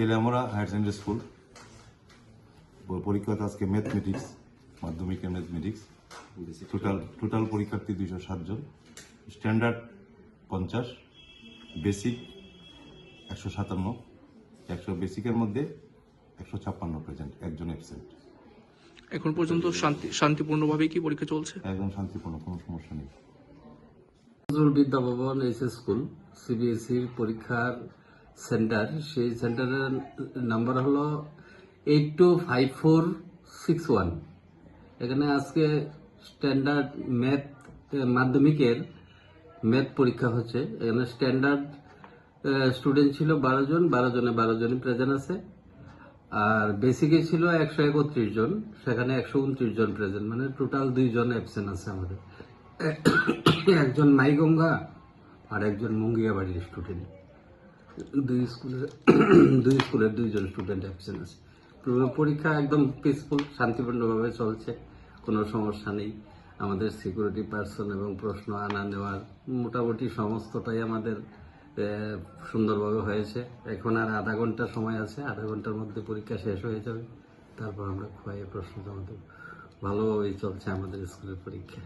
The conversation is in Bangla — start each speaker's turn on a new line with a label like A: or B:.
A: তেলিয়ামরা হায়ার সেকেন্ডারি স্কুল পরীক্ষা আজকে ম্যাথমেটিক্স মাধ্যমিকের ম্যাথমেটিক্স টোটাল টোটাল পরীক্ষার্থী দুইশো সাতজন স্ট্যান্ডার্ড পঞ্চাশ বেসিক একশো সাতান্ন একশো বেসিকের মধ্যে একশো ছাপ্পান্ন প্রেজেন্ট একজন অ্যাবসেন্ট
B: এখন পর্যন্ত শান্তি শান্তিপূর্ণভাবে কি পরীক্ষা চলছে?
A: একদম শান্তিপূর্ণ কোনো সমস্যা নেই।
C: নজরুল বিদ্যা ভবন এস স্কুল সিবিএসইর পরীক্ষার সেন্টার, সেই সেন্টারের নাম্বার হলো eight two five four six one এখানে আজকে স্ট্যান্ডার্ড ম্যাথ মাধ্যমিকের ম্যাথ পরীক্ষা হচ্ছে। এখানে স্ট্যান্ডার্ড স্টুডেন্ট ছিল বারো জন, বারো জনে বারো জনই প্রেজেন্ট আছে। আর বেসিকে ছিল একশো একত্রিশ জন, সেখানে একশো উনত্রিশ জন প্রেজেন্ট মানে টোটাল দুইজন অ্যাবসেন্ট আছে আমাদের। একজন মাইগঙ্গা আর একজন মুঙ্গিয়া বাড়ির স্টুডেন্ট দুই স্কুলের দুই স্কুলের দুইজন স্টুডেন্ট অ্যাবসেন্ট আছে। পরীক্ষা একদম পিসফুল শান্তিপূর্ণভাবে চলছে, কোনো সমস্যা নেই। আমাদের সিকিউরিটি পার্সন এবং প্রশ্ন আনা নেওয়ার মোটামুটি সমস্তটাই আমাদের সুন্দরভাবে হয়েছে। এখন আর আধা ঘণ্টা সময় আছে, আধা ঘণ্টার মধ্যে পরীক্ষা শেষ হয়ে যাবে। তারপর আমরা খোয়াইয়ে প্রশ্ন জমা দেবো ভালোভাবেই চলছে আমাদের স্কুলের পরীক্ষা।